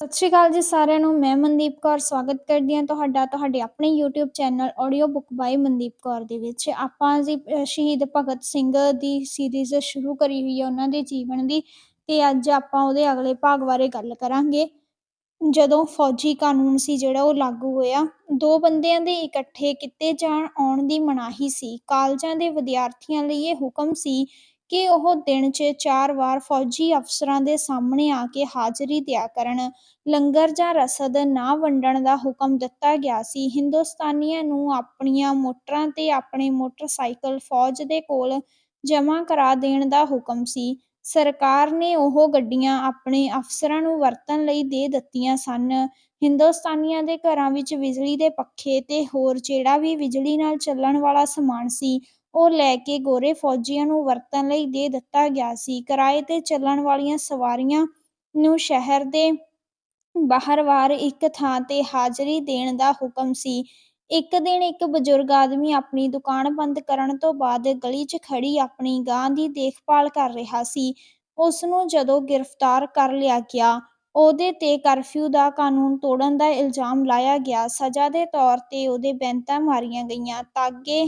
ਸਤਿ ਸ਼੍ਰੀ ਅਕਾਲ ਜੀ ਸਾਰਿਆਂ ਨੂੰ, ਮੈਂ ਮਨਦੀਪ ਕੌਰ ਸਵਾਗਤ ਕਰਦੀ ਹਾਂ ਤੁਹਾਡਾ, ਤੁਹਾਡੇ ਆਪਣੇ YouTube channel audio book by Mandeep Kaur ਦੇ ਵਿੱਚ। ਆਪਾਂ ਜੀ ਸ਼ਹੀਦ ਭਗਤ ਸਿੰਘ ਦੀ ਸੀਰੀਜ਼ ਸ਼ੁਰੂ ਕਰੀ ਹੋਈ ਹੈ ਉਹਨਾਂ ਦੇ ਜੀਵਨ ਦੀ ਤੇ ਅੱਜ ਆਪਾਂ ਉਹਦੇ ਅਗਲੇ ਭਾਗ ਬਾਰੇ ਗੱਲ ਕਰਾਂਗੇ। ਜਦੋਂ ਫੌਜੀ ਕਾਨੂੰਨ ਸੀ ਜਿਹੜਾ ਉਹ ਲਾਗੂ ਹੋਇਆ, ਦੋ ਬੰਦਿਆਂ ਦੇ ਇਕੱਠੇ ਕੀਤੇ ਜਾਣ ਆਉਣ ਦੀ ਮਨਾਹੀ ਸੀ। ਕਾਲਜਾਂ ਦੇ ਵਿਦਿਆਰਥੀਆਂ ਲਈ ਇਹ ਹੁਕਮ ਸੀ ਕਿ ਉਹ ਦਿਨ 'ਚ ਚਾਰ ਵਾਰ ਫੌਜੀ ਅਫਸਰਾਂ ਦੇ ਸਾਹਮਣੇ ਆ ਕੇ ਹਾਜ਼ਰੀ ਦਿਆ ਕਰਨ। ਲੰਗਰ ਜਾਂ ਰਸਦ ਨਾ ਵੰਡਣ ਦਾ ਹੁਕਮ ਦਿੱਤਾ ਗਿਆ ਸੀ। ਹਿੰਦੁਸਤਾਨੀਆਂ ਨੂੰ ਆਪਣੀਆਂ ਮੋਟਰਾਂ ਤੇ ਆਪਣੇ ਮੋਟਰਸਾਈਕਲ ਫੌਜ ਦੇ ਕੋਲ ਜਮ੍ਹਾਂ ਕਰਾ ਦੇਣ ਦਾ ਹੁਕਮ ਸੀ। ਸਰਕਾਰ ਨੇ ਉਹ ਗੱਡੀਆਂ ਆਪਣੇ ਅਫਸਰਾਂ ਨੂੰ ਵਰਤਣ ਲਈ ਦੇ ਦਿੱਤੀਆਂ ਸਨ। ਹਿੰਦੁਸਤਾਨੀਆਂ ਦੇ ਘਰਾਂ ਵਿੱਚ ਬਿਜਲੀ ਦੇ ਪੱਖੇ ਤੇ ਹੋਰ ਜਿਹੜਾ ਵੀ ਬਿਜਲੀ ਨਾਲ ਚੱਲਣ ਵਾਲਾ ਸਮਾਨ ਸੀ ਉਹ ਲੈ ਕੇ ਗੋਰੇ ਫੌਜੀਆਂ ਨੂੰ ਵਰਤਣ ਲਈ ਦੇ ਦਿੱਤਾ ਗਿਆ ਸੀ। ਕਿਰਾਏ ਤੇ ਚੱਲਣ ਵਾਲੀਆਂ ਸਵਾਰੀਆਂ ਨੂੰ ਸ਼ਹਿਰ ਦੇ ਬਾਹਰਵਾਰ ਇੱਕ ਥਾਂ ਤੇ ਹਾਜ਼ਰੀ ਦੇਣ ਦਾ ਹੁਕਮ ਸੀ। ਇੱਕ ਦਿਨ ਇੱਕ ਬਜ਼ੁਰਗ ਆਦਮੀ ਆਪਣੀ ਦੁਕਾਨ ਬੰਦ ਕਰਨ ਤੋਂ ਬਾਅਦ ਗਲੀ 'ਚ ਖੜੀ ਆਪਣੀ ਗਾਂ ਦੀ ਦੇਖਭਾਲ ਕਰ ਰਿਹਾ ਸੀ। ਉਸ ਨੂੰ ਜਦੋਂ ਗ੍ਰਿਫਤਾਰ ਕਰ ਲਿਆ ਗਿਆ, ਉਹਦੇ ਤੇ ਕਰਫਿਊ ਦਾ ਕਾਨੂੰਨ ਤੋੜਨ ਦਾ ਇਲਜ਼ਾਮ ਲਾਇਆ ਗਿਆ। ਸਜ਼ਾ ਦੇ ਤੌਰ ਤੇ ਉਹਦੇ ਬੈਂਤਾਂ ਮਾਰੀਆਂ ਗਈਆਂ। ਤਾਗੇ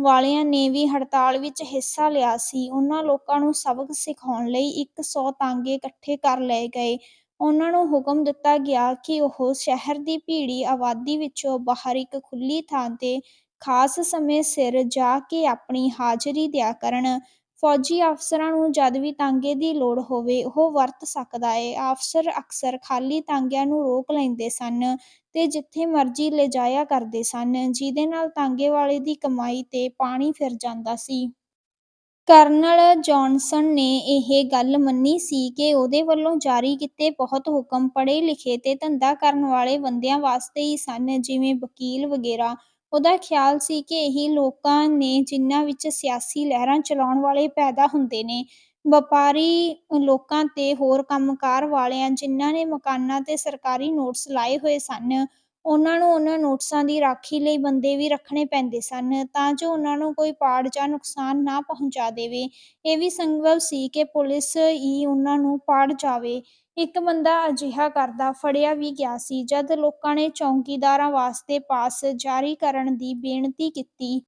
ਵਾਲਿਆਂ ਨੇ ਵੀ ਹੜਤਾਲ ਵਿੱਚ ਹਿੱਸਾ ਲਿਆ ਸੀ। ਉਹਨਾਂ ਲੋਕਾਂ ਨੂੰ ਸਬਕ ਸਿਖਾਉਣ ਲਈ 100 ਤਾਂਗੇ ਇਕੱਠੇ ਕਰ ਲਏ ਗਏ। ਉਹਨਾਂ ਨੂੰ ਹੁਕਮ ਦਿੱਤਾ ਗਿਆ ਕਿ ਉਹ ਸ਼ਹਿਰ ਦੀ ਭੀੜੀ ਆਬਾਦੀ ਵਿੱਚੋਂ ਬਾਹਰ ਇੱਕ ਖੁੱਲੀ ਥਾਂ ਤੇ ਖਾਸ ਸਮੇਂ ਸਿਰ ਜਾ ਕੇ ਆਪਣੀ ਹਾਜ਼ਰੀ ਦਿਆ ਕਰਨ। ਫੌਜੀ ਅਫਸਰਾਂ ਨੂੰ ਜਦ ਵੀ ਤਾਂਗੇ ਦੀ ਲੋੜ ਹੋਵੇ, ਉਹ ਵਰਤ ਸਕਦਾ ਏ। ਅਫਸਰ ਅਕਸਰ ਖਾਲੀ ਤਾਂਗਿਆਂ ਨੂੰ ਰੋਕ ਲੈਂਦੇ ਸਨ ਤੇ ਜਿੱਥੇ ਮਰਜ਼ੀ ਲਿਜਾਇਆ ਕਰਦੇ ਸਨ, ਜਿਹਦੇ ਨਾਲ ਤਾਂਗੇ ਵਾਲੇ ਦੀ ਕਮਾਈ ਤੇ ਪਾਣੀ ਫਿਰ ਜਾਂਦਾ ਸੀ। ਕਰਨਲ ਜੌਨਸਨ ਨੇ ਇਹ ਗੱਲ ਮੰਨੀ ਸੀ ਕਿ ਉਹਦੇ ਵੱਲੋਂ ਜਾਰੀ ਕੀਤੇ ਬਹੁਤ ਹੁਕਮ ਪੜ੍ਹੇ ਲਿਖੇ ਤੇ ਧੰਦਾ ਕਰਨ ਵਾਲੇ ਬੰਦਿਆਂ ਵਾਸਤੇ ਹੀ ਸਨ, ਜਿਵੇਂ ਵਕੀਲ ਵਗੈਰਾ ਉਹਦਾ ਖਿਆਲ ਸੀ ਕਿ ਇਹੀ ਲੋਕਾਂ ਨੇ ਜਿਨ੍ਹਾਂ ਵਿੱਚ ਸਿਆਸੀ ਲਹਿਰਾਂ ਚਲਾਉਣ ਵਾਲੇ ਪੈਦਾ ਹੁੰਦੇ ਨੇ, ਵਪਾਰੀ ਲੋਕਾਂ ਤੇ ਹੋਰ ਕੰਮਕਾਰ ਵਾਲਿਆਂ ਜਿਨ੍ਹਾਂ ਨੇ ਮਕਾਨਾਂ ਤੇ ਸਰਕਾਰੀ ਨੋਟਸ ਲਾਏ ਹੋਏ ਸਨ, ਉਹਨਾਂ ਨੂੰ ਉਹਨਾਂ ਨੋਟਸਾਂ ਦੀ ਰਾਖੀ ਲਈ ਬੰਦੇ ਵੀ ਰੱਖਣੇ ਪੈਂਦੇ ਸਨ ਤਾਂ ਜੋ ਉਹਨਾਂ ਨੂੰ ਕੋਈ ਪਾੜ ਜਾਂ ਨੁਕਸਾਨ ਨਾ ਪਹੁੰਚਾ ਦੇਵੇ। ਇਹ ਵੀ ਸੰਭਵ ਸੀ ਕਿ ਪੁਲਿਸ ਹੀ ਉਹਨਾਂ ਨੂੰ ਪਾੜ ਜਾਵੇ। ਇੱਕ ਬੰਦਾ ਅਜਿਹਾ ਕਰਦਾ ਫੜਿਆ ਵੀ ਗਿਆ ਸੀ। ਜਦ ਲੋਕਾਂ ਨੇ ਚੌਂਕੀਦਾਰਾਂ ਵਾਸਤੇ ਪਾਸ ਜਾਰੀ ਕਰਨ ਦੀ ਬੇਨਤੀ ਕੀਤੀ,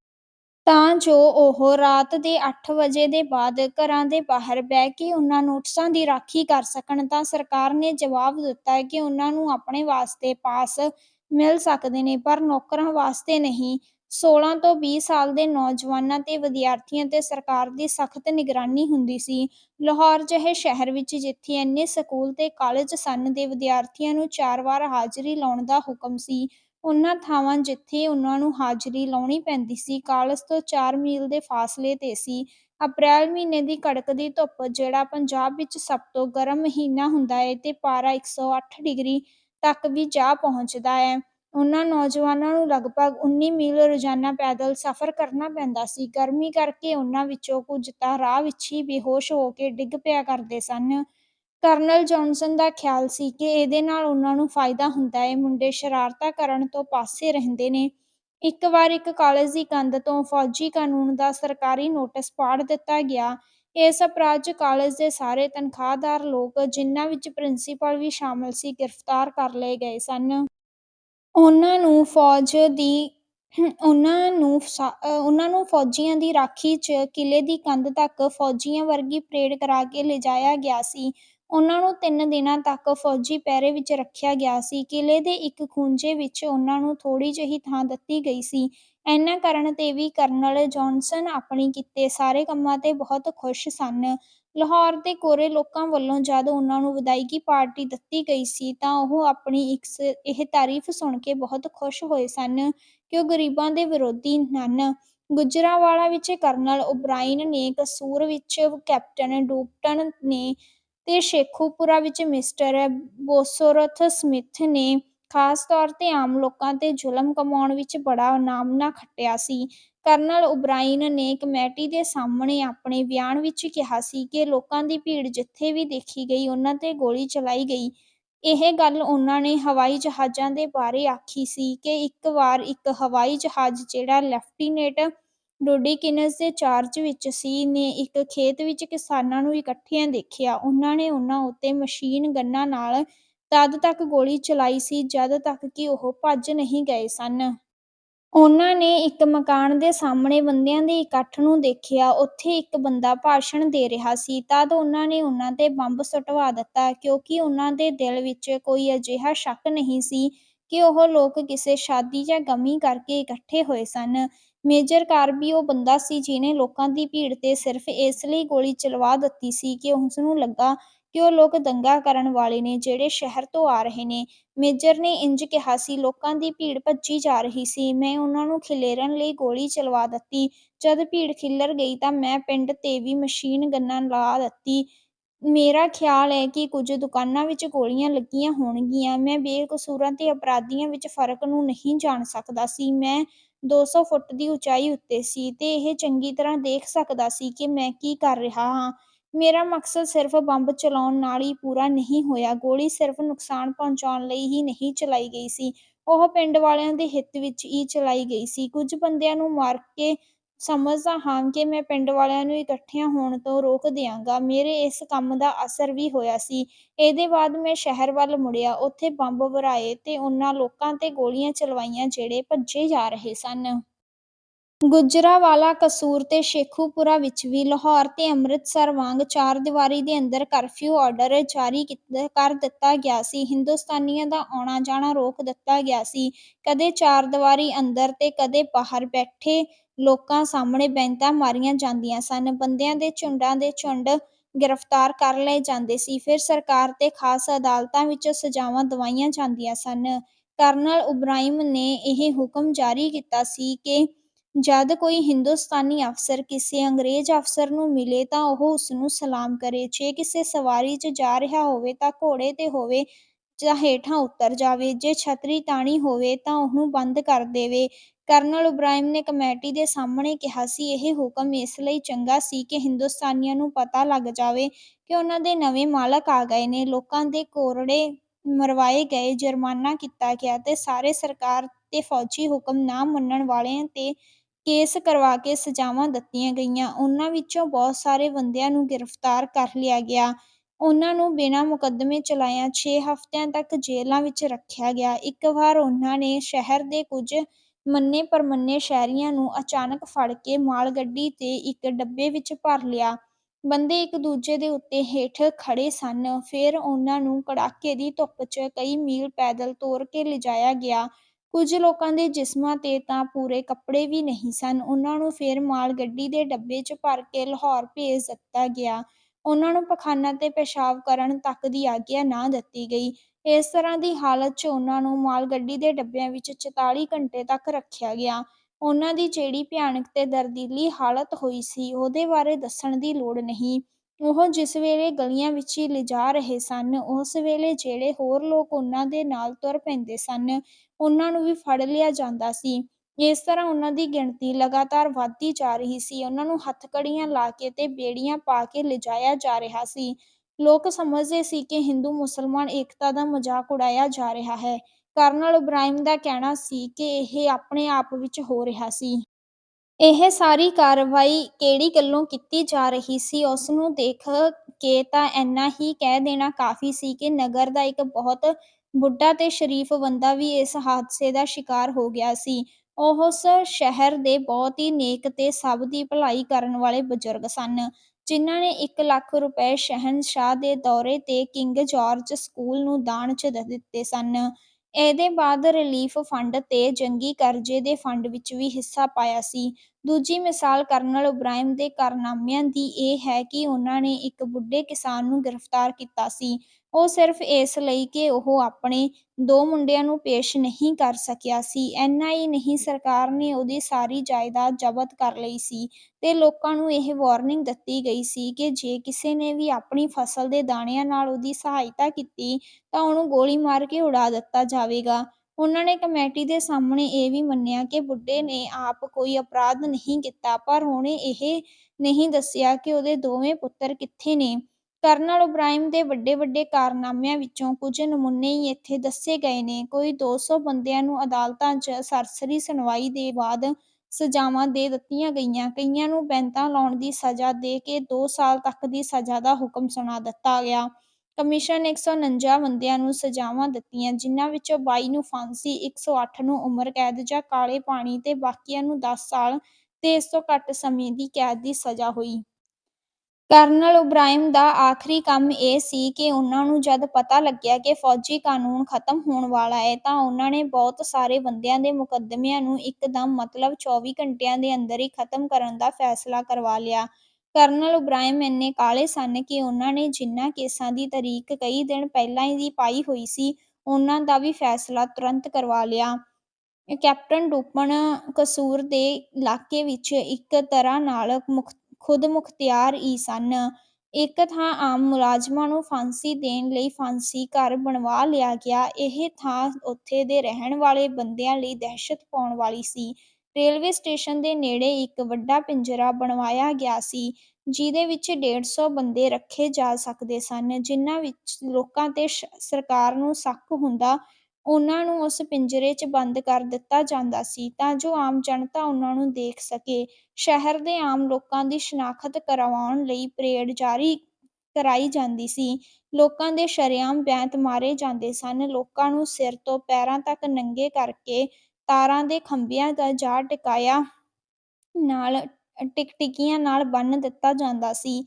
ਤਾਂ ਜੋ ਉਹ ਰਾਤ ਦੇ 8 ਵਜੇ ਦੇ ਬਾਅਦ ਘਰਾਂ ਦੇ ਬਾਹਰ ਬਹਿ ਕੇ ਉਹਨਾਂ ਨੋਟਸਾਂ ਦੀ ਰਾਖੀ ਕਰ ਸਕਣ, ਤਾਂ ਸਰਕਾਰ ਨੇ ਜਵਾਬ ਦਿੱਤਾ ਕਿ ਉਹਨਾਂ ਨੂੰ ਆਪਣੇ ਵਾਸਤੇ ਪਾਸ ਮਿਲ ਸਕਦੇ ਨੇ, ਪਰ ਨੌਕਰਾਂ ਵਾਸਤੇ ਨਹੀਂ। 16 ਤੋਂ 20 ਸਾਲ ਦੇ ਨੌਜਵਾਨਾਂ ਤੇ ਵਿਦਿਆਰਥੀਆਂ ਤੇ ਸਰਕਾਰ ਦੀ ਸਖਤ ਨਿਗਰਾਨੀ ਹੁੰਦੀ ਸੀ। ਲਾਹੌਰ ਜਿਹੇ ਸ਼ਹਿਰ ਵਿੱਚ ਜਿੱਥੇ ਇੰਨੇ ਸਕੂਲ ਤੇ ਕਾਲਜ ਸਨ ਦੇ ਵਿਦਿਆਰਥੀਆਂ ਨੂੰ ਚਾਰ ਵਾਰ ਹਾਜ਼ਰੀ ਲਾਉਣ ਦਾ ਹੁਕਮ ਸੀ, ਉਹਨਾਂ ਥਾਵਾਂ ਜਿੱਥੇ ਉਹਨਾਂ ਨੂੰ ਹਾਜ਼ਰੀ ਲਾਉਣੀ ਪੈਂਦੀ ਸੀ, ਕਾਲਜ ਤੋਂ 4 ਮੀਲ ਦੇ ਫਾਸਲੇ ਤੇ ਸੀ। ਅਪ੍ਰੈਲ ਮਹੀਨੇ ਦੀ ਕੜਕਦੀ ਧੁੱਪ, ਜਿਹੜਾ ਪੰਜਾਬ ਵਿੱਚ ਸਭ ਤੋਂ ਗਰਮ ਮਹੀਨਾ ਹੁੰਦਾ ਹੈ ਤੇ ਪਾਰਾ 108 ਡਿਗਰੀ ਤੱਕ ਵੀ ਜਾ ਪਹੁੰਚਦਾ ਹੈ ਉਹਨਾਂ ਨੌਜਵਾਨਾਂ ਨੂੰ ਲਗਭਗ 19 ਮੀਲ ਰੋਜ਼ਾਨਾ ਪੈਦਲ ਸਫ਼ਰ ਕਰਨਾ ਪੈਂਦਾ ਸੀ। ਗਰਮੀ ਕਰਕੇ ਉਹਨਾਂ ਵਿੱਚੋਂ ਕੁਝ ਤਾਂ ਰਾਹ ਵਿੱਚ ਹੀ ਬੇਹੋਸ਼ ਹੋ ਕੇ ਡਿੱਗ ਪਿਆ ਕਰਦੇ ਸਨ। ਕਰਨਲ ਜੌਨਸਨ ਦਾ ਖਿਆਲ ਸੀ ਕਿ ਇਹਦੇ ਨਾਲ ਉਹਨਾਂ ਨੂੰ ਫਾਇਦਾ ਹੁੰਦਾ ਹੈ। ਮੁੰਡੇ ਸ਼ਰਾਰਤਾਂ ਕਰਨ ਤੋਂ ਪਾਸੇ ਰਹਿੰਦੇ ਨੇ। ਇੱਕ ਵਾਰ ਇੱਕ ਕਾਲਜ ਦੀ ਕੰਧ ਤੋਂ ਫੌਜੀ ਕਾਨੂੰਨ ਦਾ ਸਰਕਾਰੀ ਨੋਟਿਸ ਪਾੜ ਦਿੱਤਾ ਗਿਆ। ਇਸ ਅਪਰਾਧ 'ਚ ਕਾਲਜ ਦੇ ਸਾਰੇ ਤਨਖਾਹਦਾਰ ਲੋਕ, ਜਿਨ੍ਹਾਂ ਵਿੱਚ ਪ੍ਰਿੰਸੀਪਲ ਵੀ ਸ਼ਾਮਲ ਸੀ, ਗ੍ਰਿਫਤਾਰ ਕਰ ਲਏ ਗਏ ਸਨ। ਉਹਨਾਂ ਨੂੰ ਫੌਜ ਦੀ, ਉਹਨਾਂ ਨੂੰ ਸਾ- ਉਹਨਾਂ ਨੂੰ ਫੌਜੀਆਂ ਦੀ ਰਾਖੀ 'ਚ ਕਿਲ੍ਹੇ ਦੀ ਕੰਧ ਤੱਕ ਫੌਜੀਆਂ ਵਰਗੀ ਪਰੇਡ ਕਰਾ ਕੇ ਲਿਜਾਇਆ ਗਿਆ ਸੀ। ਉਹਨਾਂ ਨੂੰ ਤਿੰਨ ਦਿਨਾਂ ਤੱਕ ਫੌਜੀ ਪਹਿਰੇ ਵਿੱਚ ਰੱਖਿਆ ਗਿਆ ਸੀ। ਕਿਲੇ ਦੇ ਇੱਕ ਖੂੰਜੇ ਵਿੱਚ ਉਹਨਾਂ ਨੂੰ ਥੋੜ੍ਹੀ ਜਿਹੀ ਥਾਂ ਦਿੱਤੀ ਗਈ ਸੀ। ਇਹਨਾਂ ਕਰਨ ਤੇ ਵੀ ਕਰਨਲ ਜੌਨਸਨ ਆਪਣੀ ਕੀਤੇ ਸਾਰੇ ਕੰਮਾਂ ਤੇ ਬਹੁਤ ਖੁਸ਼ ਸਨ। ਲਾਹੌਰ ਦੇ ਕੋਰੇ ਲੋਕਾਂ ਵੱਲੋਂ ਜਦ ਉਹਨਾਂ ਨੂੰ ਵਿਦਾਇਗੀ ਪਾਰਟੀ ਦਿੱਤੀ ਗਈ ਸੀ ਤਾਂ ਉਹ ਆਪਣੀ ਇਸ ਇਹ ਤਾਰੀਫ ਸੁਣ ਕੇ ਬਹੁਤ ਖੁਸ਼ ਹੋਏ ਸਨ ਕਿ ਉਹ ਗਰੀਬਾਂ ਦੇ ਵਿਰੋਧੀ ਹਨ ਗੁਜਰਾਂਵਾਲਾ ਵਿੱਚ ਕਰਨਲ ਓਬਰਾਈਨ ਨੇ ਕਸੂਰ ਵਿੱਚ ਕੈਪਟਨ ਡੂਪਟਨ ਨੇ ਤੇ ਸ਼ੇਖੂਪੁਰਾ ਵਿੱਚ ਮਿਸਟਰ ਬੋਸੋਰਥ ਸਮਿਥ ਨੇ ਖਾਸ ਤੌਰ ਤੇ ਆਮ ਲੋਕਾਂ ਤੇ ਜ਼ੁਲਮ ਕਮਾਉਣ ਵਿੱਚ ਬੜਾ ਨਾਮਣਾ ਖੱਟਿਆ ਸੀ। ਕਰਨਲ ਓਬਰਾਇਨ ਨੇ ਕਮੇਟੀ ਦੇ ਸਾਹਮਣੇ ਆਪਣੇ ਬਿਆਨ ਵਿੱਚ ਕਿਹਾ ਸੀ ਕਿ ਲੋਕਾਂ ਦੀ ਭੀੜ ਜਿੱਥੇ ਵੀ ਦੇਖੀ ਗਈ, ਉਹਨਾਂ ਤੇ ਗੋਲੀ ਚਲਾਈ ਗਈ। ਇਹ ਗੱਲ ਉਹਨਾਂ ਨੇ ਹਵਾਈ ਜਹਾਜ਼ਾਂ ਦੇ ਬਾਰੇ ਆਖੀ ਸੀ ਕਿ ਇੱਕ ਵਾਰ ਇੱਕ ਹਵਾਈ ਜਹਾਜ਼ ਜਿਹੜਾ ਲੈਫਟੀਨੈਂਟ ਡੋਡੀਕਿਨਸ ਦੇ ਚਾਰਜ ਵਿੱਚ ਸੀ ਨੇ ਇੱਕ ਖੇਤ ਵਿੱਚ ਕਿਸਾਨਾਂ ਨੂੰ ਇਕੱਠਿਆਂ ਦੇਖਿਆ। ਉਹਨਾਂ ਨੇ ਉਹਨਾਂ ਉੱਤੇ ਮਸ਼ੀਨ ਗੰਨਾਂ ਨਾਲ ਤਦ ਤੱਕ ਗੋਲੀ ਚਲਾਈ ਸੀ ਜਦ ਤੱਕ ਕਿ ਉਹ ਭੱਜ ਨਹੀਂ ਗਏ ਸਨ। ਉਹਨਾਂ ਨੇ ਇੱਕ ਮਕਾਨ ਦੇ ਸਾਹਮਣੇ ਬੰਦਿਆਂ ਦੇ ਇਕੱਠ ਨੂੰ ਦੇਖਿਆ। ਉੱਥੇ ਇੱਕ ਬੰਦਾ ਭਾਸ਼ਣ ਦੇ ਰਿਹਾ ਸੀ। ਤਦ ਉਹਨਾਂ ਨੇ ਉਹਨਾਂ 'ਤੇ ਬੰਬ ਸੁੱਟਵਾ ਦਿੱਤਾ, ਕਿਉਂਕਿ ਉਹਨਾਂ ਦੇ ਦਿਲ ਵਿੱਚ ਕੋਈ ਅਜਿਹਾ ਸ਼ੱਕ ਨਹੀਂ ਸੀ ਕਿ ਉਹ ਲੋਕ ਕਿਸੇ ਸ਼ਾਦੀ ਜਾਂ ਗਮੀ ਕਰਕੇ ਇਕੱਠੇ ਹੋਏ ਸਨ। ਮੇਜਰ ਕਾਰਬੀ ਉਹ ਬੰਦਾ ਸੀ ਜਿਹਨੇ ਲੋਕਾਂ ਦੀ ਭੀੜ 'ਤੇ ਸਿਰਫ਼ ਇਸ ਲਈ ਗੋਲੀ ਚਲਵਾ ਦਿੱਤੀ ਸੀ ਕਿ ਉਸਨੂੰ ਲੱਗਾ ਕਿ ਉਹ ਲੋਕ ਦੰਗਾ ਕਰਨ ਵਾਲੇ ਨੇ, ਜਿਹੜੇ ਸ਼ਹਿਰ ਤੋਂ ਆ ਰਹੇ ਨੇ। ਮੇਜਰ ਨੇ ਇੰਜ ਕਿਹਾ ਸੀ, "ਲੋਕਾਂ ਦੀ ਭੀੜ ਭੱਜੀ ਜਾ ਰਹੀ ਸੀ। ਮੈਂ ਉਹਨਾਂ ਨੂੰ ਖਲੇਰਨ ਲਈ ਗੋਲੀ ਚਲਵਾ ਦਿੱਤੀ। ਜਦ ਭੀੜ ਖਿੱਲਰ ਗਈ ਤਾਂ ਮੈਂ ਪਿੰਡ 'ਤੇ ਵੀ ਮਸ਼ੀਨ ਗੰਨਾਂ ਲਾ ਦਿੱਤੀ। ਮੇਰਾ ਖ਼ਿਆਲ ਹੈ ਕਿ ਕੁਝ ਦੁਕਾਨਾਂ ਵਿੱਚ ਗੋਲੀਆਂ ਲੱਗੀਆਂ ਹੋਣਗੀਆਂ। ਮੈਂ ਬੇਕਸੂਰਾਂ ਤੇ ਅਪਰਾਧੀਆਂ ਵਿੱਚ ਫ਼ਰਕ ਨੂੰ ਨਹੀਂ ਜਾਣ ਸਕਦਾ ਸੀ। ਮੈਂ ਦੋ ਸੌ ਫੁੱਟ ਦੀ ਉਚਾਈ ਉੱਤੇ ਸੀ ਤੇ ਇਹ ਚੰਗੀ ਤਰ੍ਹਾਂ ਦੇਖ ਸਕਦਾ ਸੀ ਕਿ ਮੈਂ ਕੀ ਕਰ ਰਿਹਾ ਹਾਂ। ਮੇਰਾ ਮਕਸਦ ਸਿਰਫ਼ ਬੰਬ ਚਲਾਉਣ ਨਾਲ ਹੀ ਪੂਰਾ ਨਹੀਂ ਹੋਇਆ। ਗੋਲੀ ਸਿਰਫ਼ ਨੁਕਸਾਨ ਪਹੁੰਚਾਉਣ ਲਈ ਹੀ ਨਹੀਂ ਚਲਾਈ ਗਈ ਸੀ, ਉਹ ਪਿੰਡ ਵਾਲਿਆਂ ਦੇ ਹਿੱਤ ਵਿੱਚ ਹੀ ਚਲਾਈ ਗਈ ਸੀ। ਕੁਝ ਬੰਦਿਆਂ ਨੂੰ ਮਾਰ ਕੇ ਸਮਝਦਾ ਹਾਂ ਕਿ ਮੈਂ ਪਿੰਡ ਵਾਲਿਆਂ ਨੂੰ ਇਕੱਠਿਆਂ ਹੋਣ ਤੋਂ ਰੋਕ ਦਿਆਂਗਾ। ਮੇਰੇ ਇਸ ਕੰਮ ਦਾ ਅਸਰ ਵੀ ਹੋਇਆ ਸੀ। ਇਹਦੇ ਬਾਅਦ ਮੈਂ ਸ਼ਹਿਰ ਵੱਲ ਮੁੜਿਆ, ਉੱਥੇ ਬੰਬ ਵਰਾਏ ਤੇ ਉਹਨਾਂ ਲੋਕਾਂ 'ਤੇ ਗੋਲੀਆਂ ਚਲਵਾਈਆਂ ਜਿਹੜੇ ਭੱਜੇ ਜਾ ਰਹੇ ਸਨ। ਗੁਜਰਾਂਵਾਲਾ, ਕਸੂਰ ਤੇ ਸ਼ੇਖੂਪੁਰਾ ਵਿੱਚ ਵੀ, ਲਾਹੌਰ ਤੇ ਅੰਮ੍ਰਿਤਸਰ ਵਾਂਗ ਚਾਰ ਦੀਵਾਰੀ ਦੇ ਅੰਦਰ ਕਰਫ਼ਿਊ ਆਰਡਰ ਜਾਰੀ ਕਰ ਦਿੱਤਾ ਗਿਆ ਸੀ। ਹਿੰਦੁਸਤਾਨੀਆਂ ਦਾ ਆਉਣਾ-ਜਾਣਾ ਰੋਕ ਦਿੱਤਾ ਗਿਆ ਸੀ। ਕਦੇ ਚਾਰ ਦੀਵਾਰੀ ਅੰਦਰ ਤੇ ਕਦੇ ਬਾਹਰ ਬੈਠੇ ਲੋਕਾਂ ਸਾਹਮਣੇ ਬੈਂਤਾਂ ਮਾਰੀਆਂ ਜਾਂਦੀਆਂ ਸਨ। ਬੰਦਿਆਂ ਦੇ ਝੁੰਡਾਂ ਦੇ ਝੁੰਡ ਗ੍ਰਿਫ਼ਤਾਰ ਕਰ ਲਏ ਜਾਂਦੇ ਸੀ। ਫਿਰ ਸਰਕਾਰ ਤੇ ਖ਼ਾਸ ਅਦਾਲਤਾਂ ਵਿੱਚੋਂ ਸਜ਼ਾਵਾਂ ਦਵਾਈਆਂ ਜਾਂਦੀਆਂ ਸਨ। ਕਰਨਲ ਉਬਰਾਹਿਮ ਨੇ ਇਹ ਹੁਕਮ ਜਾਰੀ ਕੀਤਾ ਸੀ ਕਿ ਜਦ ਕੋਈ ਹਿੰਦੁਸਤਾਨੀ ਅਫ਼ਸਰ ਕਿਸੇ ਅੰਗਰੇਜ਼ ਅਫ਼ਸਰ ਨੂੰ ਮਿਲੇ ਤਾਂ ਉਹ ਉਸਨੂੰ ਸਲਾਮ ਕਰੇ। ਜੇ ਕਿਸੇ ਸਵਾਰੀ 'ਚ ਜਾ ਰਿਹਾ ਹੋਵੇ ਤਾਂ ਘੋੜੇ 'ਤੇ ਹੋਵੇ ਜਾਂ ਹੇਠਾਂ ਉਤਰ ਜਾਵੇ। ਜੇ ਛਤਰੀ ਤਾਣੀ ਹੋਵੇ ਤਾਂ ਉਹਨੂੰ ਬੰਦ ਕਰ ਦੇਵੇ। ਕਰਨਲ ਉਬਰਾਹਿਮ ਨੇ ਕਮੇਟੀ ਦੇ ਸਾਹਮਣੇ ਕਿਹਾ ਸੀ, "ਇਹ ਹੁਕਮ ਇਸ ਲਈ ਚੰਗਾ ਸੀ ਕਿ ਹਿੰਦੁਸਤਾਨੀਆਂ ਨੂੰ ਪਤਾ ਲੱਗ ਜਾਵੇ ਕਿ ਉਹਨਾਂ ਦੇ ਨਵੇਂ ਮਾਲਕ ਆ ਗਏ ਨੇ।" ਲੋਕਾਂ ਦੇ ਕੋਰੜੇ ਮਰਵਾਏ ਗਏ, ਜੁਰਮਾਨਾ ਕੀਤਾ ਗਿਆ ਤੇ ਸਾਰੇ ਸਰਕਾਰ ਤੇ ਫ਼ੌਜੀ ਹੁਕਮ ਨਾ ਮੰਨਣ ਵਾਲਿਆਂ 'ਤੇ ਕੇਸ ਕਰਵਾ ਕੇ ਸਜ਼ਾਵਾਂ ਦਿੱਤੀਆਂ ਗਈਆਂ। ਉਹਨਾਂ ਵਿੱਚੋਂ ਬਹੁਤ ਸਾਰੇ ਬੰਦਿਆਂ ਨੂੰ ਗ੍ਰਿਫ਼ਤਾਰ ਕਰ ਲਿਆ ਗਿਆ। ਉਹਨਾਂ ਨੂੰ ਬਿਨਾਂ ਮੁਕੱਦਮੇ ਚਲਾਇਆ ਛੇ ਹਫ਼ਤਿਆਂ ਤੱਕ ਜੇਲ੍ਹਾਂ ਵਿੱਚ ਰੱਖਿਆ ਗਿਆ। ਇੱਕ ਵਾਰ ਉਹਨਾਂ ਨੇ ਸ਼ਹਿਰ ਦੇ ਕੁਝ ਮੰਨੇ-ਪ੍ਰਮੰਨੇ ਸ਼ਹਿਰੀਆਂ ਨੂੰ ਅਚਾਨਕ ਫੜ ਕੇ ਮਾਲ-ਗੱਡੀ ਤੇ ਇੱਕ ਡੱਬੇ ਵਿੱਚ ਭਰ ਲਿਆ। ਬੰਦੇ ਇੱਕ-ਦੂਜੇ ਦੇ ਉੱਤੇ ਹੇਠ ਖੜੇ ਸਨ। ਫਿਰ ਉਹਨਾਂ ਨੂੰ ਕੜਾਕੇ ਦੀ ਧੁੱਪ 'ਚ ਕਈ ਮੀਲ ਪੈਦਲ ਤੋਰ ਕੇ ਲਿਜਾਇਆ ਗਿਆ। ਕੁਝ ਲੋਕਾਂ ਦੇ ਜਿਸਮਾਂ 'ਤੇ ਤਾਂ ਪੂਰੇ ਕੱਪੜੇ ਵੀ ਨਹੀਂ ਸਨ। ਉਹਨਾਂ ਨੂੰ ਫਿਰ ਮਾਲ-ਗੱਡੀ ਦੇ ਡੱਬੇ 'ਚ ਭਰ ਕੇ ਲਾਹੌਰ ਭੇਜ ਦਿੱਤਾ ਗਿਆ। ਉਹਨਾਂ ਨੂੰ ਪਖਾਨਾ ਤੇ ਪਿਸ਼ਾਬ ਕਰਨ ਤੱਕ ਦੀ ਆਗਿਆ ਨਾ ਦਿੱਤੀ ਗਈ। ਇਸ ਤਰ੍ਹਾਂ ਦੀ ਹਾਲਤ 'ਚ ਉਹਨਾਂ ਨੂੰ ਮਾਲ-ਗੱਡੀ ਦੇ ਡੱਬਿਆਂ ਵਿੱਚ ਚਤਾਲੀ ਘੰਟੇ ਤੱਕ ਰੱਖਿਆ ਗਿਆ। ਉਹਨਾਂ ਦੀ ਜਿਹੜੀ ਭਿਆਨਕ ਤੇ ਦਰਦੀਲੀ ਹਾਲਤ ਹੋਈ ਸੀ, ਉਹਦੇ ਬਾਰੇ ਦੱਸਣ ਦੀ ਲੋੜ ਨਹੀਂ। ਉਹ ਜਿਸ ਵੇਲੇ ਗਲੀਆਂ ਵਿੱਚ ਹੀ ਲਿਜਾ ਰਹੇ ਸਨ, ਉਸ ਵੇਲੇ ਜਿਹੜੇ ਹੋਰ ਲੋਕ ਉਹਨਾਂ ਦੇ ਨਾਲ ਤੁਰ ਪੈਂਦੇ ਸਨ, ਉਹਨਾਂ ਨੂੰ ਵੀ ਫੜ ਲਿਆ ਜਾਂਦਾ ਸੀ। ਇਸ ਤਰ੍ਹਾਂ ਉਹਨਾਂ ਦੀ ਗਿਣਤੀ ਲਗਾਤਾਰ ਵਧਦੀ ਜਾ ਰਹੀ ਸੀ। ਉਹਨਾਂ ਨੂੰ ਹੱਥਕੜੀਆਂ ਲਾ ਕੇ ਤੇ ਬੇੜੀਆਂ ਪਾ ਕੇ ਲਿਜਾਇਆ ਜਾ ਰਿਹਾ ਸੀ। ਲੋਕ ਸਮਝਦੇ ਸੀ ਕਿ ਹਿੰਦੂ-ਮੁਸਲਮਾਨ ਏਕਤਾ ਦਾ ਮਜ਼ਾਕ ਉਡਾਇਆ ਜਾ ਰਿਹਾ ਹੈ। ਕਰਨਲ ਉਬਰਾਹਿਮ ਦਾ ਕਹਿਣਾ ਸੀ ਕਿ ਇਹ ਆਪਣੇ ਆਪ ਵਿੱਚ ਹੋ ਰਿਹਾ ਸੀ। ਇਹ ਸਾਰੀ ਕਾਰਵਾਈ ਕਿਹੜੀ ਗੱਲੋਂ ਕੀਤੀ ਜਾ ਰਹੀ ਸੀ, ਉਸਨੂੰ ਦੇਖ ਕੇ ਤਾਂ ਇੰਨਾ ਹੀ ਕਹਿ ਦੇਣਾ ਕਾਫ਼ੀ ਸੀ ਕਿ ਨਗਰ ਦਾ ਇੱਕ ਬਹੁਤ ਬੁੱਢਾ ਤੇ ਸ਼ਰੀਫ਼ ਬੰਦਾ ਵੀ ਇਸ ਹਾਦਸੇ ਦਾ ਸ਼ਿਕਾਰ ਹੋ ਗਿਆ ਸੀ। ਉਹ ਸ਼ਹਿਰ ਦੇ ਬਹੁਤ ਹੀ ਨੇਕ ਤੇ ਸਭ ਦੀ ਭਲਾਈ ਕਰਨ ਵਾਲੇ ਬਜ਼ੁਰਗ ਸਨ, ਜਿਨ੍ਹਾਂ ਨੇ ਇੱਕ ਲੱਖ ਰੁਪਏ ਸ਼ਹਿਨਸ਼ਾਹ ਦੇ ਦੌਰੇ 'ਤੇ ਕਿੰਗ ਜਾਰਜ ਸਕੂਲ ਨੂੰ ਦਾਨ 'ਚ ਦਿੱਤੇ ਸਨ। ਇਹਦੇ ਬਾਅਦ ਰਿਲੀਫ਼ ਫ਼ੰਡ ਤੇ ਜੰਗੀ ਕਰਜ਼ੇ ਦੇ ਫ਼ੰਡ ਵਿੱਚ ਵੀ ਹਿੱਸਾ ਪਾਇਆ ਸੀ। ਦੂਜੀ ਮਿਸਾਲ ਕਰਨਲ ਉਬਰਾਹਿਮ ਦੇ ਕਾਰਨਾਮਿਆਂ ਦੀ ਇਹ ਹੈ ਕਿ ਉਹਨਾਂ ਨੇ ਇੱਕ ਬੁੱਢੇ ਕਿਸਾਨ ਨੂੰ ਗ੍ਰਿਫ਼ਤਾਰ ਕੀਤਾ ਸੀ, ਉਹ ਸਿਰਫ਼ ਇਸ ਲਈ ਕਿ ਉਹ ਆਪਣੇ ਦੋ ਮੁੰਡਿਆਂ ਨੂੰ ਪੇਸ਼ ਨਹੀਂ ਕਰ ਸਕਿਆ ਸੀ। ਏਨਾ ਹੀ ਨਹੀਂ, ਸਰਕਾਰ ਨੇ ਉਹਦੀ ਸਾਰੀ ਜਾਇਦਾਦ ਜ਼ਬਤ ਕਰ ਲਈ ਸੀ ਤੇ ਲੋਕਾਂ ਨੂੰ ਇਹ ਵਾਰਨਿੰਗ ਦਿੱਤੀ ਗਈ ਸੀ ਕਿ ਜੇ ਕਿਸੇ ਨੇ ਵੀ ਆਪਣੀ ਫ਼ਸਲ ਦੇ ਦਾਣਿਆਂ ਨਾਲ ਉਹਦੀ ਸਹਾਇਤਾ ਕੀਤੀ ਤਾਂ ਉਹਨੂੰ ਗੋਲੀ ਮਾਰ ਕੇ ਉਡਾ ਦਿੱਤਾ ਜਾਵੇਗਾ। ਉਹਨਾਂ ਨੇ ਕਮੇਟੀ ਦੇ ਸਾਹਮਣੇ ਇਹ ਵੀ ਮੰਨਿਆ ਕਿ ਬੁੱਢੇ ਨੇ ਆਪ ਕੋਈ ਅਪਰਾਧ ਨਹੀਂ ਕੀਤਾ, ਪਰ ਉਹਨੇ ਇਹ ਨਹੀਂ ਦੱਸਿਆ ਕਿ ਉਹਦੇ ਦੋਵੇਂ ਪੁੱਤਰ ਕਿੱਥੇ ਨੇ। ਕਰਨਲ ਉਬਰਾਹਿਮ ਦੇ ਵੱਡੇ-ਵੱਡੇ ਕਾਰਨਾਮਿਆਂ ਵਿੱਚੋਂ ਕੁਝ ਨਮੂਨੇ ਹੀ ਇੱਥੇ ਦੱਸੇ ਗਏ ਨੇ। ਕੋਈ ਦੋ ਸੌ ਬੰਦਿਆਂ ਨੂੰ ਅਦਾਲਤਾਂ 'ਚ ਸਰਸਰੀ ਸੁਣਵਾਈ ਦੇ ਬਾਅਦ ਸਜ਼ਾਵਾਂ ਦੇ ਦਿੱਤੀਆਂ ਗਈਆਂ। ਕਈਆਂ ਨੂੰ ਬੈਂਤਾਂ ਲਾਉਣ ਦੀ ਸਜ਼ਾ ਦੇ ਕੇ ਦੋ ਸਾਲ ਤੱਕ ਦੀ ਸਜ਼ਾ ਦਾ ਹੁਕਮ ਸੁਣਾ ਦਿੱਤਾ ਗਿਆ। ਕਮਿਸ਼ਨ ਇੱਕ ਸੌ ਉਣੰਜਾ ਬੰਦਿਆਂ ਨੂੰ ਸਜ਼ਾਵਾਂ ਦਿੱਤੀਆਂ, ਜਿਨ੍ਹਾਂ ਵਿੱਚੋਂ ਬਾਈ ਨੂੰ ਫਾਂਸੀ 108 ਨੂੰ ਉਮਰ ਕੈਦ ਜਾਂ ਕਾਲੇ ਪਾਣੀ ਤੇ ਬਾਕੀਆਂ ਨੂੰ ਦਸ ਸਾਲ ਤੇ ਇਸ ਤੋਂ ਘੱਟ ਸਮੇਂ ਦੀ ਕੈਦ ਦੀ ਸਜ਼ਾ ਹੋਈ ਕਰਨਲ ਓਬਰਾਇਨ ਦਾ ਆਖਰੀ ਕੰਮ ਇਹ ਸੀ ਕਿ ਉਹਨਾਂ ਨੂੰ ਜਦ ਪਤਾ ਲੱਗਿਆ ਕਿ ਫੌਜੀ ਕਾਨੂੰਨ ਖਤਮ ਹੋਣ ਵਾਲਾ ਹੈ, ਤਾਂ ਉਹਨਾਂ ਨੇ ਬਹੁਤ ਸਾਰੇ ਬੰਦਿਆਂ ਦੇ ਮੁਕੱਦਮਿਆਂ ਨੂੰ ਇੱਕਦਮ ਮਤਲਬ 24 ਘੰਟਿਆਂ ਦੇ ਅੰਦਰ ਹੀ ਖਤਮ ਕਰਨ ਦਾ ਫੈਸਲਾ ਕਰਵਾ ਲਿਆ। ਕਰਨਲ ਓਬਰਾਇਨ ਇੰਨੇ ਕਾਹਲੇ ਸਨ ਕਿ ਉਹਨਾਂ ਨੇ ਜਿਨ੍ਹਾਂ ਕੇਸਾਂ ਦੀ ਤਾਰੀਖ ਕਈ ਦਿਨ ਪਹਿਲਾਂ ਹੀ ਪਾਈ ਹੋਈ ਸੀ, ਉਹਨਾਂ ਦਾ ਵੀ ਫੈਸਲਾ ਤੁਰੰਤ ਕਰਵਾ ਲਿਆ। ਕੈਪਟਨ ਡੁਪਨ ਕਸੂਰ ਦੇ ਇਲਾਕੇ ਵਿੱਚ ਇੱਕ ਤਰ੍ਹਾਂ ਨਾਲ ਮੁਖ ਖੁਦ ਮੁਖਤਿਆਰ ਹੀ ਸਨ। ਇੱਕ ਥਾਂ ਆਮ ਮੁਲਾਜ਼ਮਾਂ ਨੂੰ ਫਾਂਸੀ ਦੇਣ ਲਈ ਫਾਂਸੀ ਘਰ ਬਣਵਾ ਲਿਆ ਗਿਆ। ਇਹ ਥਾਂ ਉੱਥੇ ਦੇ ਰਹਿਣ ਵਾਲੇ ਬੰਦਿਆਂ ਲਈ ਦਹਿਸ਼ਤ ਪਾਉਣ ਵਾਲੀ ਸੀ। ਰੇਲਵੇ ਸਟੇਸ਼ਨ ਦੇ ਨੇੜੇ ਇੱਕ ਵੱਡਾ ਪਿੰਜਰਾ ਬਣਵਾਇਆ ਗਿਆ ਸੀ, ਜਿਹਦੇ ਵਿੱਚ 150 ਬੰਦੇ ਰੱਖੇ ਜਾ ਸਕਦੇ ਸਨ, ਜਿਨ੍ਹਾਂ ਵਿੱਚ ਲੋਕਾਂ ਤੇ ਸਰਕਾਰ ਨੂੰ ਸ਼ੱਕ ਹੁੰਦਾ ਉਹਨਾਂ ਨੂੰ ਉਸ ਪਿੰਜਰੇ 'ਚ ਬੰਦ ਕਰ ਦਿੱਤਾ ਜਾਂਦਾ ਸੀ ਤਾਂ ਜੋ ਆਮ ਜਨਤਾ ਉਹਨਾਂ ਨੂੰ ਦੇਖ ਸਕੇ। ਸ਼ਹਿਰ ਦੇ ਆਮ ਲੋਕਾਂ ਦੀ ਸ਼ਨਾਖਤ ਕਰਵਾਉਣ ਲਈ ਪਰੇਡ ਜਾਰੀ ਕਰਾਈ ਜਾਂਦੀ ਸੀ। ਲੋਕਾਂ ਦੇ ਸ਼ਰੇਆਮ ਬੈਂਤ ਮਾਰੇ ਜਾਂਦੇ ਸਨ। ਲੋਕਾਂ ਨੂੰ ਸਿਰ ਤੋਂ ਪੈਰਾਂ ਤੱਕ ਨੰਗੇ ਕਰਕੇ ਤਾਰਾਂ ਦੇ ਖੰਭਿਆਂ ਦਾ ਜਾ ਟਿਕਾਇਆ ਨਾਲ, ਟਿਕਟਿਕੀਆਂ ਨਾਲ ਬੰਨ੍ਹ ਦਿੱਤਾ ਜਾਂਦਾ ਸੀ।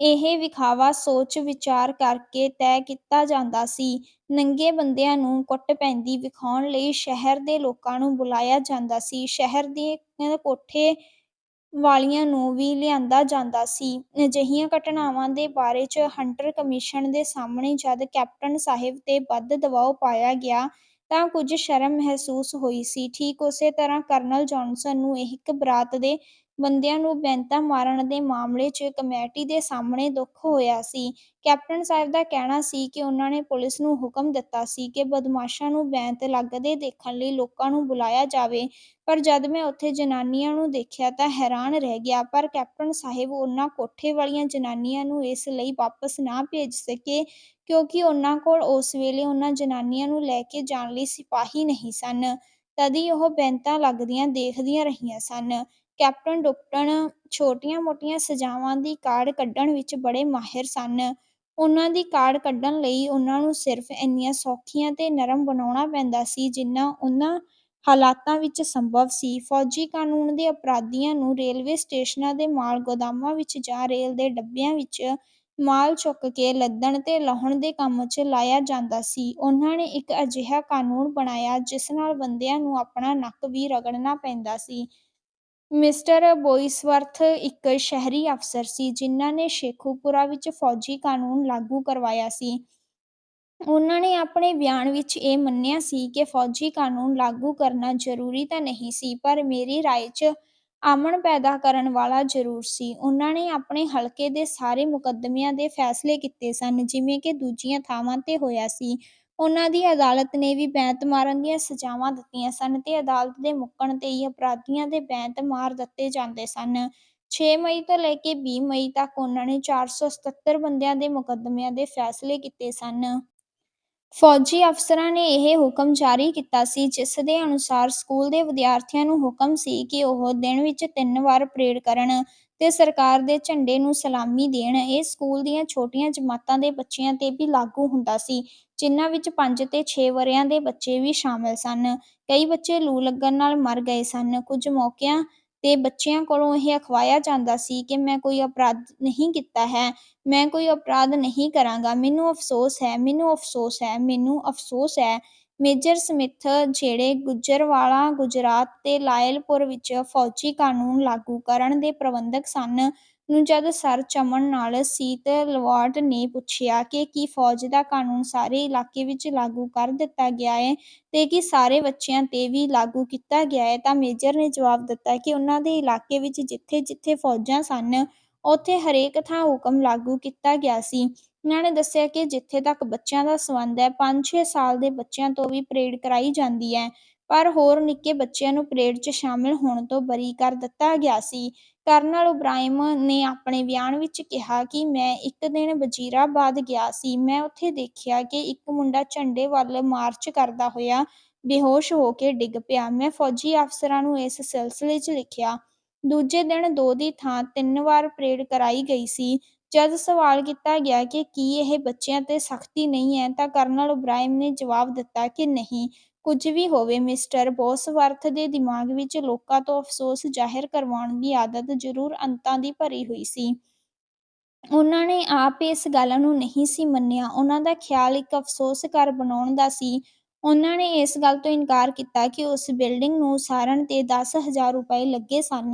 ਇਹ ਵਿਖਾਵਾ ਸੋਚ ਵਿਚਾਰ ਕਰਕੇ ਤੈਅ ਕੀਤਾ ਜਾਂਦਾ ਸੀ। ਨੰਗੇ ਬੰਦਿਆਂ ਨੂੰ ਕੁੱਟ ਪੈਂਦੀ ਵਿਖਾਉਣ ਲਈ ਸ਼ਹਿਰ ਦੇ ਲੋਕਾਂ ਨੂੰ ਬੁਲਾਇਆ ਜਾਂਦਾ ਸੀ। ਸ਼ਹਿਰ ਦੇ ਕੋਠੇ ਵਾਲੀਆਂ ਨੂੰ ਵੀ ਲਿਆਂਦਾ ਜਾਂਦਾ ਸੀ। ਅਜਿਹੀਆਂ ਘਟਨਾਵਾਂ ਦੇ ਬਾਰੇ 'ਚ ਹੰਟਰ ਕਮਿਸ਼ਨ ਦੇ ਸਾਹਮਣੇ ਜਦ ਕੈਪਟਨ ਸਾਹਿਬ ਤੇ ਵੱਧ ਦਬਾਅ ਪਾਇਆ ਗਿਆ ਤਾਂ ਕੁਝ ਸ਼ਰਮ ਮਹਿਸੂਸ ਹੋਈ ਸੀ। ਠੀਕ ਉਸੇ ਤਰ੍ਹਾਂ ਕਰਨਲ ਜੌਨਸਨ ਨੂੰ ਇੱਕ ਬਰਾਤ ਦੇ ਬੰਦਿਆਂ ਨੂੰ ਬੈਂਤਾਂ ਮਾਰਨ ਦੇ ਮਾਮਲੇ 'ਚ ਕਮੇਟੀ ਦੇ ਸਾਹਮਣੇ ਦੁੱਖ ਹੋਇਆ ਸੀ। ਕੈਪਟਨ ਸਾਹਿਬ ਦਾ ਕਹਿਣਾ ਸੀ ਕਿ ਉਹਨਾਂ ਨੇ ਪੁਲਿਸ ਨੂੰ ਹੁਕਮ ਦਿੱਤਾ ਸੀ ਕਿ ਬਦਮਾਸ਼ਾਂ ਨੂੰ ਬੈਂਤ ਲੱਗਦੇ ਦੇਖਣ ਲਈ ਲੋਕਾਂ ਨੂੰ ਬੁਲਾਇਆ ਜਾਵੇ, ਪਰ ਜਦ ਮੈਂ ਉੱਥੇ ਜਨਾਨੀਆਂ ਨੂੰ ਦੇਖਿਆ ਤਾਂ ਹੈਰਾਨ ਰਹਿ ਗਿਆ, ਪਰ ਕੈਪਟਨ ਸਾਹਿਬ ਉਹਨਾਂ ਕੋਠੇ ਵਾਲੀਆਂ ਜਨਾਨੀਆਂ ਨੂੰ ਇਸ ਲਈ ਵਾਪਸ ਨਾ ਭੇਜ ਸਕੇ, ਕਿਉਂਕਿ ਉਹਨਾਂ ਕੋਲ ਉਸ ਵੇਲੇ ਉਹਨਾਂ ਜਨਾਨੀਆਂ ਨੂੰ ਲੈ ਕੇ ਜਾਣ ਲਈ ਸਿਪਾਹੀ ਨਹੀਂ ਸਨ। ਤਦੀ ਉਹ ਬੈਂਤਾਂ ਲੱਗਦੀਆਂ ਦੇਖਦੀਆਂ ਰਹੀਆਂ ਸਨ। ਕੈਪਟਨ ਡੁਪਟਨ ਛੋਟੀਆਂ-ਮੋਟੀਆਂ ਸਜ਼ਾਵਾਂ ਦੀ ਕਾਢ ਕੱਢਣ ਵਿੱਚ ਬੜੇ ਮਾਹਿਰ ਸਨ। ਉਹਨਾਂ ਦੀ ਕਾਢ ਕੱਢਣ ਲਈ ਉਹਨਾਂ ਨੂੰ ਸਿਰਫ ਇੰਨੀਆਂ ਸੌਖੀਆਂ ਤੇ ਨਰਮ ਬਣਾਉਣਾ ਪੈਂਦਾ ਸੀ ਜਿੰਨਾ ਉਹਨਾਂ ਹਾਲਾਤਾਂ ਵਿੱਚ ਸੰਭਵ ਸੀ। ਫੌਜੀ ਕਾਨੂੰਨ ਦੇ ਅਪਰਾਧੀਆਂ ਨੂੰ ਰੇਲਵੇ ਸਟੇਸ਼ਨਾਂ ਦੇ ਮਾਲ ਗੋਦਾਮਾਂ ਵਿੱਚ ਜਾਂ ਰੇਲ ਦੇ ਡੱਬਿਆਂ ਵਿੱਚ ਮਾਲ ਚੁੱਕ ਕੇ ਲੱਦਣ ਤੇ ਲਾਹੁਣ ਦੇ ਕੰਮ 'ਚ ਲਾਇਆ ਜਾਂਦਾ ਸੀ। ਉਹਨਾਂ ਨੇ ਇੱਕ ਅਜਿਹਾ ਕਾਨੂੰਨ ਬਣਾਇਆ ਜਿਸ ਨਾਲ ਬੰਦਿਆਂ ਨੂੰ ਆਪਣਾ ਨੱਕ ਵੀ ਰਗੜਨਾ ਪੈਂਦਾ ਸੀ। ਮਿਸਟਰ ਬੋਇਸਵਰਥ ਇੱਕ ਸ਼ਹਿਰੀ ਅਫਸਰ ਸੀ, ਜਿਨ੍ਹਾਂ ਨੇ ਸ਼ੇਖੂਪੁਰਾ ਵਿੱਚ ਫੌਜੀ ਕਾਨੂੰਨ ਲਾਗੂ ਕਰਵਾਇਆ ਸੀ। ਉਹਨਾਂ ਨੇ ਆਪਣੇ ਬਿਆਨ ਵਿੱਚ ਇਹ ਮੰਨਿਆ ਸੀ ਕਿ ਫੌਜੀ ਕਾਨੂੰਨ ਲਾਗੂ ਕਰਨਾ ਜ਼ਰੂਰੀ ਤਾਂ ਨਹੀਂ ਸੀ, ਪਰ ਮੇਰੀ ਰਾਏ 'ਚ ਅਮਨ ਪੈਦਾ ਕਰਨ ਵਾਲਾ ਜ਼ਰੂਰ ਸੀ। ਉਹਨਾਂ ਨੇ ਆਪਣੇ ਹਲਕੇ ਦੇ ਸਾਰੇ ਮੁਕੱਦਮਿਆਂ ਦੇ ਫੈਸਲੇ ਕੀਤੇ ਸਨ, ਜਿਵੇਂ ਕਿ ਦੂਜੀਆਂ ਥਾਵਾਂ ਤੇ ਹੋਇਆ ਸੀ। ਉਹਨਾਂ ਦੀ ਅਦਾਲਤ ਨੇ ਵੀ ਬੈਂਤ ਮਾਰਨ ਦੀਆਂ ਸਜ਼ਾਵਾਂ ਦਿੱਤੀਆਂ ਸਨ ਤੇ ਅਦਾਲਤ ਦੇ ਮੁੱਕਣ ਤੇ ਹੀ ਅਪਰਾਧੀਆਂ ਦੇ ਬੈਂਤ ਮਾਰ ਦਿੱਤੇ ਜਾਂਦੇ ਸਨ। 6 ਮਈ ਤੋਂ ਲੈ ਕੇ 20 ਮਈ ਤੱਕ ਉਹਨਾਂ ਨੇ 477 ਬੰਦਿਆਂ ਦੇ ਮੁਕੱਦਮਿਆਂ ਦੇ ਫੈਸਲੇ ਕੀਤੇ ਸਨ। ਫੌਜੀ ਅਫਸਰਾਂ ਨੇ ਇਹ ਹੁਕਮ ਜਾਰੀ ਕੀਤਾ ਸੀ, ਜਿਸ ਦੇ ਅਨੁਸਾਰ ਸਕੂਲ ਦੇ ਵਿਦਿਆਰਥੀਆਂ ਨੂੰ ਹੁਕਮ ਸੀ ਕਿ ਉਹ ਦਿਨ ਵਿੱਚ ਤਿੰਨ ਵਾਰ ਪਰੇਡ ਕਰਨ ਤੇ ਸਰਕਾਰ ਦੇ ਝੰਡੇ ਨੂੰ ਸਲਾਮੀ ਦੇਣ। ਇਹ ਸਕੂਲ ਦੀਆਂ ਛੋਟੀਆਂ ਜਮਾਤਾਂ ਦੇ ਬੱਚਿਆਂ ਤੇ ਵੀ ਲਾਗੂ ਹੁੰਦਾ ਸੀ। ਜਿਨ੍ਹਾਂ ਵਿੱਚ 5 ਤੇ 6 ਵਰਿਆਂ ਦੇ ਬੱਚੇ ਵੀ ਸ਼ਾਮਲ ਸਨ। ਕਈ ਬੱਚੇ ਲੂ ਲੱਗਣ ਨਾਲ ਮਰ ਗਏ ਸਨ। ਕੁਝ ਮੌਕਿਆਂ ਤੇ ਬੱਚਿਆਂ ਕੋਲੋਂ ਇਹ ਅਖਵਾਇਆ ਜਾਂਦਾ ਸੀ ਕਿ ਮੈਂ ਕੋਈ ਅਪਰਾਧ ਨਹੀਂ ਕੀਤਾ ਹੈ, ਮੈਂ ਕੋਈ ਅਪਰਾਧ ਨਹੀਂ ਕਰਾਂਗਾ। ਮੈਨੂੰ ਅਫਸੋਸ ਹੈ, ਮੈਨੂੰ ਅਫਸੋਸ ਹੈ, ਮੈਨੂੰ ਅਫਸੋਸ ਹੈ। ਮੇਜਰ ਸਮਿਥ ਜਿਹੜੇ ਗੁਜਰਵਾਲਾ, ਗੁਜਰਾਤ ਤੇ ਲਾਇਲਪੁਰ ਵਿੱਚ ਫੌਜੀ ਕਾਨੂੰਨ ਲਾਗੂ ਕਰਨ ਦੇ ਪ੍ਰਬੰਧਕ ਸਨ ਨੂੰ ਜਦ ਸਰ ਚਮਨ ਨਾਲ ਸੀਤ ਲਵਾਰਡ ਨੇ ਪੁੱਛਿਆ ਕਿ ਕੀ ਫੌਜ ਦਾ ਕਾਨੂੰਨ ਸਾਰੇ ਇਲਾਕੇ ਵਿੱਚ ਲਾਗੂ ਕਰ ਦਿੱਤਾ ਗਿਆ ਹੈ ਤੇ ਕੀ ਸਾਰੇ ਬੱਚਿਆਂ ਤੇ ਵੀ ਲਾਗੂ ਕੀਤਾ ਗਿਆ ਹੈ ਤਾਂ ਮੇਜਰ ਨੇ ਜਵਾਬ ਦਿੱਤਾ ਕਿ ਉਹਨਾਂ ਦੇ ਇਲਾਕੇ ਵਿੱਚ ਜਿੱਥੇ-ਜਿੱਥੇ ਫੌਜਾਂ ਸਨ, ਉੱਥੇ ਹਰੇਕ ਥਾਂ ਹੁਕਮ ਲਾਗੂ ਕੀਤਾ ਗਿਆ ਸੀ। ਉਹਨਾਂ ਨੇ ਦੱਸਿਆ ਕਿ ਜਿੱਥੇ ਤੱਕ ਬੱਚਿਆਂ ਦਾ ਸੰਬੰਧ ਹੈ 5-6 ਸਾਲ ਦੇ ਬੱਚਿਆਂ ਤੋਂ ਵੀ ਪਰੇਡ ਕਰਾਈ ਜਾਂਦੀ ਹੈ। ਪਰ ਹੋਰ ਨਿੱਕੇ ਬੱਚਿਆਂ ਨੂੰ ਪਰੇਡ 'ਚ ਸ਼ਾਮਲ ਹੋਣ ਤੋਂ ਬਰੀ ਕਰ ਦਿੱਤਾ ਗਿਆ ਸੀ। ਕਰਨਲ ਓਬਰਾਇਮ ਨੇ ਆਪਣੇ ਬਿਆਨ ਵਿੱਚ ਕਿਹਾ ਕਿ ਮੈਂ ਇੱਕ ਦਿਨ ਵਜ਼ੀਰਾਬਾਦ ਗਿਆ ਸੀ। ਮੈਂ ਉੱਥੇ ਦੇਖਿਆ ਕਿ ਇੱਕ ਮੁੰਡਾ ਝੰਡੇ ਵੱਲ ਮਾਰਚ ਕਰਦਾ ਹੋਇਆ ਬੇਹੋਸ਼ ਹੋ ਕੇ ਡਿੱਗ ਪਿਆ। ਮੈਂ ਫੌਜੀ ਅਫਸਰਾਂ ਨੂੰ ਇਸ ਸਿਲਸਿਲੇ 'ਚ ਲਿਖਿਆ ਦੂਜੇ ਦਿਨ ਦੋ ਦੀ ਥਾਂ ਤਿੰਨ ਵਾਰ ਪਰੇਡ ਕਰਾਈ ਗਈ ਸੀ। ਜਦ ਸਵਾਲ ਕੀਤਾ ਗਿਆ ਕਿ ਕੀ ਇਹ ਬੱਚਿਆਂ 'ਤੇ ਸਖ਼ਤੀ ਨਹੀਂ ਹੈ ਤਾਂ ਕਰਨਲ ਓਬਰਾਇਨ ਨੇ ਜਵਾਬ ਦਿੱਤਾ ਕਿ ਨਹੀਂ, ਕੁਝ ਵੀ ਹੋਵੇ ਮਿਸਟਰ ਬੋਸਵਰਥ ਦੇ ਦਿਮਾਗ਼ ਵਿੱਚ ਲੋਕਾਂ ਤੋਂ ਅਫ਼ਸੋਸ ਜ਼ਾਹਿਰ ਕਰਵਾਉਣ ਦੀ ਆਦਤ ਜ਼ਰੂਰ ਅੰਤਾਂ ਦੀ ਭਰੀ ਹੋਈ ਸੀ। ਉਨ੍ਹਾਂ ਨੇ ਆਪ ਇਸ ਗੱਲ ਨੂੰ ਨਹੀਂ ਸੀ ਮੰਨਿਆ। ਉਨ੍ਹਾਂ ਦਾ ਖ਼ਿਆਲ ਇੱਕ ਅਫ਼ਸੋਸ ਘਰ ਬਣਾਉਣ ਦਾ ਸੀ। ਉਹਨਾਂ ਨੇ ਇਸ ਗੱਲ ਤੋਂ ਇਨਕਾਰ ਕੀਤਾ ਕਿ ਉਸ ਬਿਲਡਿੰਗ ਨੂੰ ਉਸਾਰਨ 'ਤੇ ਦਸ ਹਜ਼ਾਰ ਰੁਪਏ ਲੱਗੇ ਸਨ।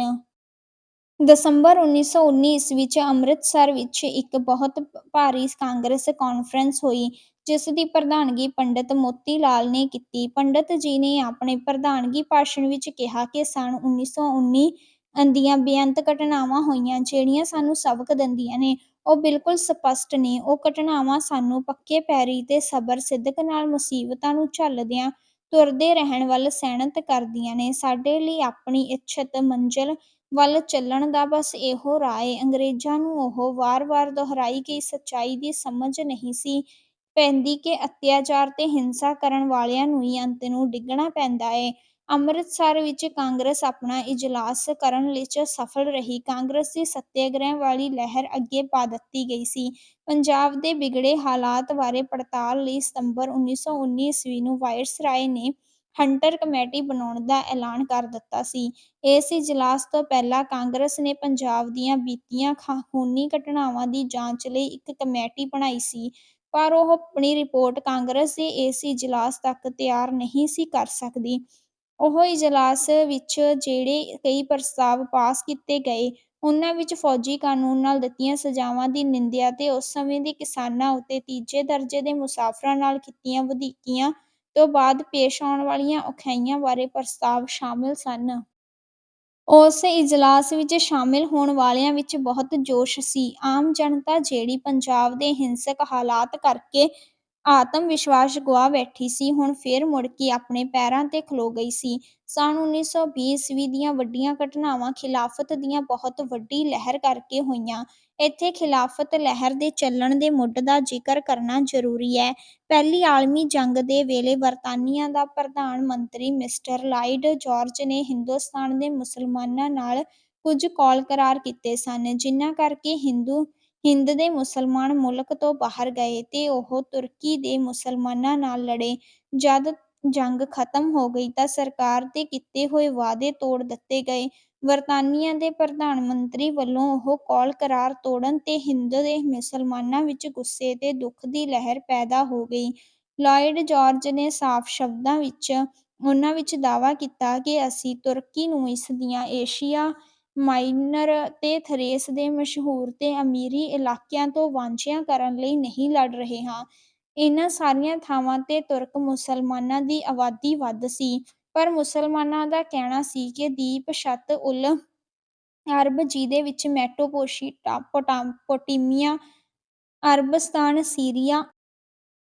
ਦਸੰਬਰ ਉੱਨੀ ਸੌ ਉੱਨੀ ਈਸਵੀ 'ਚ ਅੰਮ੍ਰਿਤਸਰ ਵਿੱਚ ਇੱਕ ਬਹੁਤ ਭਾਰੀ ਕਾਂਗਰਸ ਕਾਨਫ਼ਰੰਸ ਹੋਈ, ਜਿਸ ਦੀ ਪ੍ਰਧਾਨਗੀ ਪੰਡਿਤ ਮੋਤੀ ਲਾਲ ਨੇ ਕੀਤੀ। ਪੰਡਿਤ ਜੀ ਨੇ ਆਪਣੇ ਪ੍ਰਧਾਨਗੀ ਭਾਸ਼ਣ ਵਿੱਚ ਕਿਹਾ ਕਿ ਸੰਨ ਉੱਨੀ ਦੀਆਂ ਬੇਅੰਤ ਘਟਨਾਵਾਂ ਹੋਈਆਂ, ਜਿਹੜੀਆਂ ਸਾਨੂੰ ਸਬਕ ਦਿੰਦੀਆਂ ਨੇ, ਉਹ ਬਿਲਕੁਲ ਸਪੱਸ਼ਟ ਨੇ। ਉਹ ਘਟਨਾਵਾਂ ਸਾਨੂੰ ਪੱਕੇ ਪੈਰੀਂ ਤੇ ਸਬਰ-ਸਿਦਕ ਨਾਲ ਮੁਸੀਬਤਾਂ ਨੂੰ ਝੱਲਦਿਆਂ ਤੁਰਦੇ ਰਹਿਣ ਵੱਲ ਸੈਨਤ ਕਰਦੀਆਂ ਨੇ। ਸਾਡੇ ਲਈ ਆਪਣੀ ਇੱਛਤ ਮੰਜ਼ਿਲ ਵੱਲ ਚੱਲਣ ਦਾ ਬਸ ਇਹੋ ਰਾਹ ਏ। ਅੰਗਰੇਜ਼ਾਂ ਨੂੰ ਉਹ ਵਾਰ-ਵਾਰ ਦੁਹਰਾਈ ਗਈ ਸੱਚਾਈ ਦੀ ਸਮਝ ਨਹੀਂ ਸੀ ਪੈਂਦੀ ਕਿ ਅਤਿਆਚਾਰ ਤੇ ਹਿੰਸਾ ਕਰਨ ਵਾਲਿਆਂ ਨੂੰ ਹੀ ਅੰਤ ਨੂੰ ਡਿੱਗਣਾ ਪੈਂਦਾ ਏ। ਅੰਮ੍ਰਿਤਸਰ ਵਿੱਚ ਕਾਂਗਰਸ ਆਪਣਾ ਇਜਲਾਸ ਕਰਨ ਵਿੱਚ ਸਫ਼ਲ ਰਹੀ। ਕਾਂਗਰਸ ਦੀ ਸੱਤਿਆਗ੍ਰਹਿ ਵਾਲੀ ਲਹਿਰ ਅੱਗੇ ਪਾ ਦਿੱਤੀ ਗਈ ਸੀ। ਪੰਜਾਬ ਦੇ ਵਿਗੜੇ ਹਾਲਾਤ ਬਾਰੇ ਪੜਤਾਲ ਲਈ ਸਤੰਬਰ ਉੱਨੀ ਸੌ ਉੱਨੀ ਈਸਵੀ ਨੂੰ ਵਾਇਸਰਾਏ ਨੇ ਹੰਟਰ ਕਮੇਟੀ ਬਣਾਉਣ ਦਾ ਐਲਾਨ ਕਰ ਦਿੱਤਾ ਸੀ। ਇਸ ਇਜਲਾਸ ਤੋਂ ਪਹਿਲਾਂ ਕਾਂਗਰਸ ਨੇ ਪੰਜਾਬ ਦੀਆਂ ਬੀਤੀਆਂ ਖੂਨੀ ਘਟਨਾਵਾਂ ਦੀ ਜਾਂਚ ਲਈ ਇੱਕ ਕਮੇਟੀ ਬਣਾਈ ਸੀ, ਪਰ ਉਹ ਆਪਣੀ ਰਿਪੋਰਟ ਕਾਂਗਰਸ ਦੇ ਇਸ ਇਜਲਾਸ ਤੱਕ ਤਿਆਰ ਨਹੀਂ ਸੀ ਕਰ ਸਕਦੀ ਉਹ ਇਜਲਾਸ ਵਿੱਚ ਜਿਹੜੇ ਕਈ ਪ੍ਰਸਤਾਵ ਪਾਸ ਕੀਤੇ ਗਏ, ਉਹਨਾਂ ਵਿੱਚ ਫ਼ੌਜੀ ਕਾਨੂੰਨ ਨਾਲ ਦਿੱਤੀਆਂ ਸਜ਼ਾਵਾਂ ਦੀ ਨਿੰਦਿਆ ਤੇ ਉਸ ਸਮੇਂ ਦੇ ਕਿਸਾਨਾਂ ਉੱਤੇ ਤੀਜੇ ਦਰਜੇ ਦੇ ਮੁਸਾਫ਼ਰਾਂ ਨਾਲ ਕੀਤੀਆਂ ਵਧੀਕੀਆਂ ਤੋਂ ਬਾਅਦ ਪੇਸ਼ ਆਉਣ ਵਾਲੀਆਂ ਔਖਿਆਈਆਂ ਬਾਰੇ ਪ੍ਰਸਤਾਵ ਸ਼ਾਮਲ ਸਨ। ਉਸ ਇਜਲਾਸ ਵਿੱਚ ਸ਼ਾਮਿਲ ਹੋਣ ਵਾਲਿਆਂ ਵਿੱਚ ਬਹੁਤ ਜੋਸ਼ ਸੀ। ਆਮ ਜਨਤਾ, ਜਿਹੜੀ ਪੰਜਾਬ ਦੇ ਹਿੰਸਕ ਹਾਲਾਤ ਕਰਕੇ ਆਤਮ-ਵਿਸ਼ਵਾਸ ਗੁਆ ਬੈਠੀ ਸੀ, ਹੁਣ ਫੇਰ ਮੁੜ ਕੇ ਆਪਣੇ ਪੈਰਾਂ 'ਤੇ ਖਲੋ ਗਈ ਸੀ। ਸੰਨ ਉੱਨੀ ਸੌ ਵੀਹ ਈਸਵੀ ਦੀਆਂ ਵੱਡੀਆਂ ਘਟਨਾਵਾਂ ਖ਼ਿਲਾਫ਼ਤ ਦੀਆਂ ਬਹੁਤ ਵੱਡੀ ਲਹਿਰ ਕਰਕੇ ਹੋਈਆਂ। ਇੱਥੇ ਖ਼ਿਲਾਫ਼ਤ ਲਹਿਰ ਦੇ ਚੱਲਣ ਦੇ ਮੁੱਢ ਦਾ ਜ਼ਿਕਰ ਕਰਨਾ ਜ਼ਰੂਰੀ ਏ। ਪਹਿਲੀ ਆਲਮੀ ਜੰਗ ਦੇ ਵੇਲੇ ਬਰਤਾਨੀਆ ਦਾ ਪ੍ਰਧਾਨ ਮੰਤਰੀ ਮਿਸਟਰ ਲਾਇਡ ਜਾਰਜ ਨੇ ਹਿੰਦੁਸਤਾਨ ਦੇ ਮੁਸਲਮਾਨਾਂ ਨਾਲ ਕੁਝ ਕੌਲ-ਕਰਾਰ ਕੀਤੇ ਸਨ, ਜਿਨ੍ਹਾਂ ਕਰਕੇ ਹਿੰਦੂ ਹਿੰਦ ਦੇ ਮੁਸਲਮਾਨ ਮੁਲਕ ਤੋਂ ਬਾਹਰ ਗਏ ਤੇ ਉਹ ਤੁਰਕੀ ਦੇ ਮੁਸਲਮਾਨਾਂ ਨਾਲ ਲੜੇ। ਜਦ ਜੰਗ ਖ਼ਤਮ ਹੋ ਗਈ ਤਾਂ ਸਰਕਾਰ ਦੇ ਕੀਤੇ ਹੋਏ ਵਾਅਦੇ ਤੋੜ ਦਿੱਤੇ ਗਏ। ਬਰਤਾਨੀਆ ਦੇ ਪ੍ਰਧਾਨ ਮੰਤਰੀ ਵੱਲੋਂ ਉਹ ਕੌਲ-ਕਰਾਰ ਤੋੜਨ 'ਤੇ ਹਿੰਦ ਦੇ ਮੁਸਲਮਾਨਾਂ ਵਿੱਚ ਗੁੱਸੇ ਤੇ ਦੁੱਖ ਦੀ ਲਹਿਰ ਪੈਦਾ ਹੋ ਗਈ। ਲਾਇਡ ਜਾਰਜ ਨੇ ਸਾਫ਼ ਸ਼ਬਦਾਂ ਵਿੱਚ ਉਹਨਾਂ ਵਿੱਚ ਦਾਅਵਾ ਕੀਤਾ ਕਿ ਅਸੀਂ ਤੁਰਕੀ ਨੂੰ ਇਸ ਦੀਆਂ ਏਸ਼ੀਆ ਮਾਈਨਰ ਤੇ ਥਰੇਸ ਦੇ ਮਸ਼ਹੂਰ ਤੇ ਅਮੀਰੀ ਇਲਾਕਿਆਂ ਤੋਂ ਵਾਂਝਿਆ ਕਰਨ ਲਈ ਨਹੀਂ ਲੜ ਰਹੇ ਹਾਂ। ਇਹਨਾਂ ਸਾਰੀਆਂ ਥਾਵਾਂ 'ਤੇ ਤੁਰਕ ਮੁਸਲਮਾਨਾਂ ਦੀ ਆਬਾਦੀ ਵੱਧ ਸੀ, ਪਰ ਮੁਸਲਮਾਨਾਂ ਦਾ ਕਹਿਣਾ ਸੀ ਕਿ ਦੀਪ-ਸ਼ਤ-ਉਲ-ਅਰਬ, ਜਿਹਦੇ ਵਿੱਚ ਮੈਸੋਪੋਟੇਮੀਆ, ਅਰਬਸਤਾਨ, ਸੀਰੀਆ,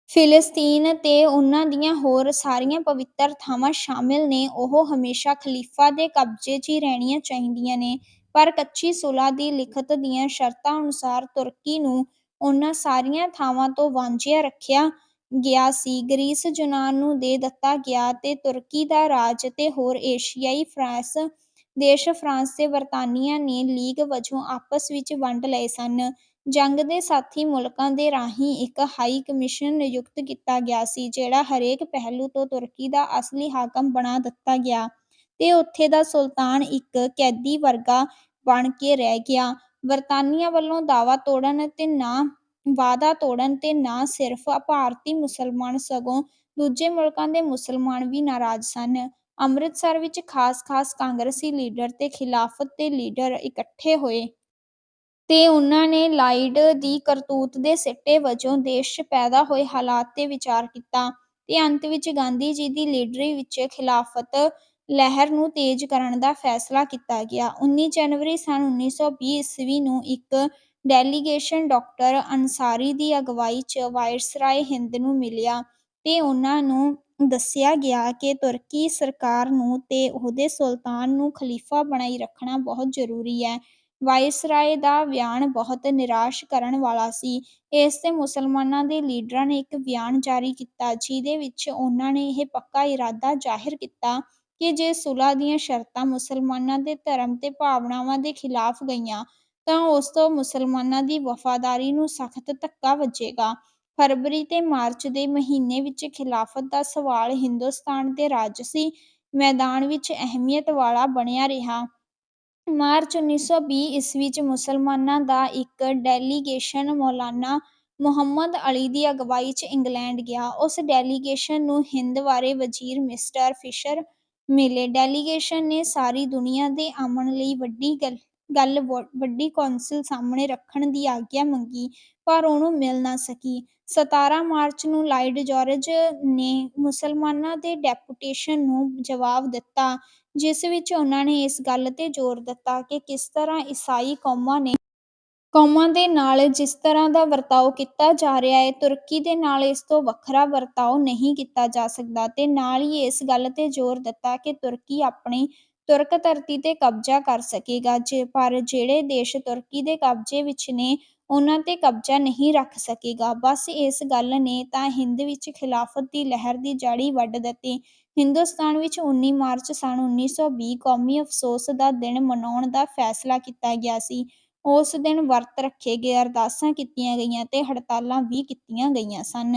ਫਿਲਸਤੀਨ ਤੇ ਉਹਨਾਂ ਦੀਆਂ ਹੋਰ ਸਾਰੀਆਂ ਪਵਿੱਤਰ ਥਾਵਾਂ ਸ਼ਾਮਿਲ ਨੇ, ਉਹ ਹਮੇਸ਼ਾ ਖ਼ਲੀਫ਼ਾ ਦੇ ਕਬਜ਼ੇ 'ਚ ਹੀ ਰਹਿਣੀਆਂ ਚਾਹੀਦੀਆਂ ਨੇ। ਪਰ ਕੱਚੀ ਸੁਲ੍ਹਾ ਦੀ ਲਿਖਤ ਦੀਆਂ ਸ਼ਰਤਾਂ ਅਨੁਸਾਰ ਤੁਰਕੀ ਨੂੰ ਉਨ੍ਹਾਂ ਸਾਰੀਆਂ ਥਾਵਾਂ ਤੋਂ ਵਾਂਝਿਆ ਰੱਖਿਆ ਗਿਆ ਸੀ। ਗਰੀਸ ਯੂਨਾਨ ਨੂੰ ਦੇ ਦਿੱਤਾ ਗਿਆ ਤੇ ਤੁਰਕੀ ਦਾ ਰਾਜ ਤੇ ਹੋਰ ਏਸ਼ੀਆਈ ਦੇਸ਼ ਫ਼ਰਾਂਸ ਤੇ ਬਰਤਾਨੀਆ ਨੇ ਲੀਗ ਵਜੋਂ ਆਪਸ ਵਿੱਚ ਵੰਡ ਲਏ ਸਨ। ਜੰਗ ਦੇ ਸਾਥੀ ਮੁਲਕਾਂ ਦੇ ਰਾਹੀਂ ਇੱਕ ਹਾਈ ਕਮਿਸ਼ਨ ਨਿਯੁਕਤ ਕੀਤਾ ਗਿਆ ਸੀ, ਜਿਹੜਾ ਹਰੇਕ ਪਹਿਲੂ ਤੋਂ ਤੁਰਕੀ ਦਾ ਅਸਲੀ ਹਾਕਮ ਬਣਾ ਦਿੱਤਾ ਗਿਆ ਤੇ ਉੱਥੇ ਦਾ ਸੁਲਤਾਨ ਇੱਕ ਕੈਦੀ ਵਰਗਾ ਬਣ ਕੇ ਰਹਿ ਗਿਆ। ਬਰਤਾਨੀਆ ਵੱਲੋਂ ਵਾਅਦਾ ਤੋੜਨ 'ਤੇ ਨਾ ਸਿਰਫ਼ ਭਾਰਤੀ ਮੁਸਲਮਾਨ, ਸਗੋਂ ਦੂਜੇ ਮੁਲਕਾਂ ਦੇ ਮੁਸਲਮਾਨ ਵੀ ਨਾਰਾਜ਼ ਸਨ। ਅੰਮ੍ਰਿਤਸਰ ਵਿੱਚ ਖ਼ਾਸ-ਖ਼ਾਸ ਕਾਂਗਰਸੀ ਲੀਡਰ ਤੇ ਖ਼ਿਲਾਫ਼ਤ ਦੇ ਲੀਡਰ ਇਕੱਠੇ ਹੋਏ। ਤੇ ਉਹਨਾਂ ਨੇ ਲਾਈਡ ਦੀ ਕਰਤੂਤ ਦੇ ਸਿੱਟੇ ਵਜੋਂ ਦੇਸ਼ 'ਚ ਪੈਦਾ ਹੋਏ ਹਾਲਾਤ 'ਤੇ ਵਿਚਾਰ ਕੀਤਾ ਤੇ ਅੰਤ ਵਿੱਚ ਗਾਂਧੀ ਜੀ ਦੀ ਲੀਡਰੀ ਵਿੱਚ ਖ਼ਿਲਾਫ਼ਤ ਲਹਿਰ ਨੂੰ ਤੇਜ਼ ਕਰਨ ਦਾ ਫ਼ੈਸਲਾ ਕੀਤਾ ਗਿਆ। ਉੱਨੀ ਜਨਵਰੀ ਸੰਨ ਉੱਨੀ ਸੌ ਵੀਹ ਈਸਵੀ ਨੂੰ ਇੱਕ ਡੈਲੀਗੇਸ਼ਨ ਡਾਕਟਰ ਅਨਸਾਰੀ ਦੀ ਅਗਵਾਈ 'ਚ ਵਾਇਸਰਾਏ ਹਿੰਦ ਨੂੰ ਮਿਲਿਆ ਤੇ ਉਨ੍ਹਾਂ ਨੂੰ ਦੱਸਿਆ ਗਿਆ ਕਿ ਤੁਰਕੀ ਸਰਕਾਰ ਨੂੰ ਤੇ ਉਹਦੇ ਸੁਲਤਾਨ ਨੂੰ ਖ਼ਲੀਫ਼ਾ ਬਣਾਈ ਰੱਖਣਾ ਬਹੁਤ ਜ਼ਰੂਰੀ ਏ। ਵਾਇਸਰਾਏ ਦਾ ਬਿਆਨ ਬਹੁਤ ਨਿਰਾਸ਼ ਕਰਨ ਵਾਲਾ ਸੀ। ਇਸ 'ਤੇ ਮੁਸਲਮਾਨਾਂ ਦੇ ਲੀਡਰਾਂ ਨੇ ਇੱਕ ਬਿਆਨ ਜਾਰੀ ਕੀਤਾ, ਜਿਹਦੇ ਵਿੱਚ ਉਹਨਾਂ ਨੇ ਇਹ ਪੱਕਾ ਇਰਾਦਾ ਜ਼ਾਹਿਰ ਕੀਤਾ ਕਿ ਜੇ ਸੁਲ੍ਹਾ ਦੀਆਂ ਸ਼ਰਤਾਂ ਮੁਸਲਮਾਨਾਂ ਦੇ ਧਰਮ ਤੇ ਭਾਵਨਾਵਾਂ ਦੇ ਖ਼ਿਲਾਫ਼ ਗਈਆਂ, ਤਾਂ ਉਸ ਤੋਂ ਮੁਸਲਮਾਨਾਂ ਦੀ ਵਫ਼ਾਦਾਰੀ ਨੂੰ ਸਖ਼ਤ ਧੱਕਾ ਵੱਜੇਗਾ। ਫਰਵਰੀ ਤੇ ਮਾਰਚ ਦੇ ਮਹੀਨੇ ਵਿੱਚ ਖਿਲਾਫ਼ਤ ਦਾ ਸਵਾਲ ਹਿੰਦੁਸਤਾਨ ਦੇ ਰਾਜਸੀ ਮੈਦਾਨ ਵਿੱਚ ਅਹਿਮੀਅਤ ਵਾਲਾ ਬਣਿਆ ਰਿਹਾ। ਮਾਰਚ ਉੱਨੀ ਸੌ ਵੀਹ ਈਸਵੀ 'ਚ ਮੁਸਲਮਾਨਾਂ ਦਾ ਇੱਕ ਡੈਲੀਗੇਸ਼ਨ ਮੌਲਾਨਾ ਮੁਹੰਮਦ ਅਲੀ ਦੀ ਅਗਵਾਈ 'ਚ ਇੰਗਲੈਂਡ ਗਿਆ। ਉਸ ਡੈਲੀਗੇਸ਼ਨ ਨੂੰ ਹਿੰਦ ਬਾਰੇ ਵਜ਼ੀਰ ਮਿਸਟਰ ਫਿਸ਼ਰ ਮਿਲੇ। ਡੈਲੀਗੇਸ਼ਨ ਨੇ ਸਾਰੀ ਦੁਨੀਆ ਦੇ ਅਮਨ ਲਈ ਵੱਡੀ ਗੱਲ ਵੱਡੀ ਕੌਂਸਲ ਸਾਹਮਣੇ ਰੱਖਣ ਦੀ ਆਗਿਆ ਮੰਗੀ, ਪਰ ਉਹਨੂੰ ਮਿਲ ਨਾ ਸਕੀ। ਸਤਾਰਾਂ ਮਾਰਚ ਨੂੰ ਲਾਇਡ ਜਾਰਜ ਨੇ ਮੁਸਲਮਾਨਾਂ ਦੇ ਡੈਪੂਟੇਸ਼ਨ ਨੂੰ ਜਵਾਬ ਦਿੱਤਾ, ਜਿਸ ਵਿੱਚ ਉਹਨਾਂ ਨੇ ਇਸ ਗੱਲ 'ਤੇ ਜ਼ੋਰ ਦਿੱਤਾ ਕਿ ਕਿਸ ਤਰ੍ਹਾਂ ਈਸਾਈ ਕੌਮਾਂ ਨੇ ਕੌਮਾਂ ਦੇ ਨਾਲ ਜਿਸ ਤਰ੍ਹਾਂ ਦਾ ਵਰਤਾਓ ਕੀਤਾ ਜਾ ਰਿਹਾ ਹੈ ਤੁਰਕੀ ਦੇ ਨਾਲ ਇਸ ਤੋਂ ਵੱਖਰਾ ਵਰਤਾਓ ਨਹੀਂ ਕੀਤਾ ਜਾ ਸਕਦਾ ਤੇ ਨਾਲ ਹੀ ਇਸ ਗੱਲ 'ਤੇ ਜ਼ੋਰ ਦਿੱਤਾ ਕਿ ਤੁਰਕੀ ਆਪਣੀ ਤੁਰਕ ਧਰਤੀ 'ਤੇ ਕਬਜ਼ਾ ਕਰ ਸਕੇਗਾ, ਪਰ ਜਿਹੜੇ ਦੇਸ਼ ਤੁਰਕੀ ਦੇ ਕਬਜ਼ੇ ਵਿੱਚ ਨੇ, ਉਹਨਾਂ 'ਤੇ ਕਬਜ਼ਾ ਨਹੀਂ ਰੱਖ ਸਕੇਗਾ। ਬਸ ਇਸ ਗੱਲ ਨੇ ਤਾਂ ਹਿੰਦ ਵਿੱਚ ਖਿਲਾਫ਼ਤ ਦੀ ਲਹਿਰ ਦੀ ਜੜੀ ਵੱਢ ਦਿੱਤੀ। ਹਿੰਦੁਸਤਾਨ ਵਿੱਚ ਉੱਨੀ ਮਾਰਚ ਸਨ ਉੱਨੀ ਸੌ ਵੀਹ ਕੌਮੀ ਅਫ਼ਸੋਸ ਦਾ ਦਿਨ ਮਨਾਉਣ ਦਾ ਫ਼ੈਸਲਾ ਕੀਤਾ ਗਿਆ ਸੀ। ਉਸ ਦਿਨ ਵਰਤ ਰੱਖੇ ਗਏ, ਅਰਦਾਸਾਂ ਕੀਤੀਆਂ ਗਈਆਂ ਤੇ ਹੜਤਾਲਾਂ ਵੀ ਕੀਤੀਆਂ ਗਈਆਂ ਸਨ।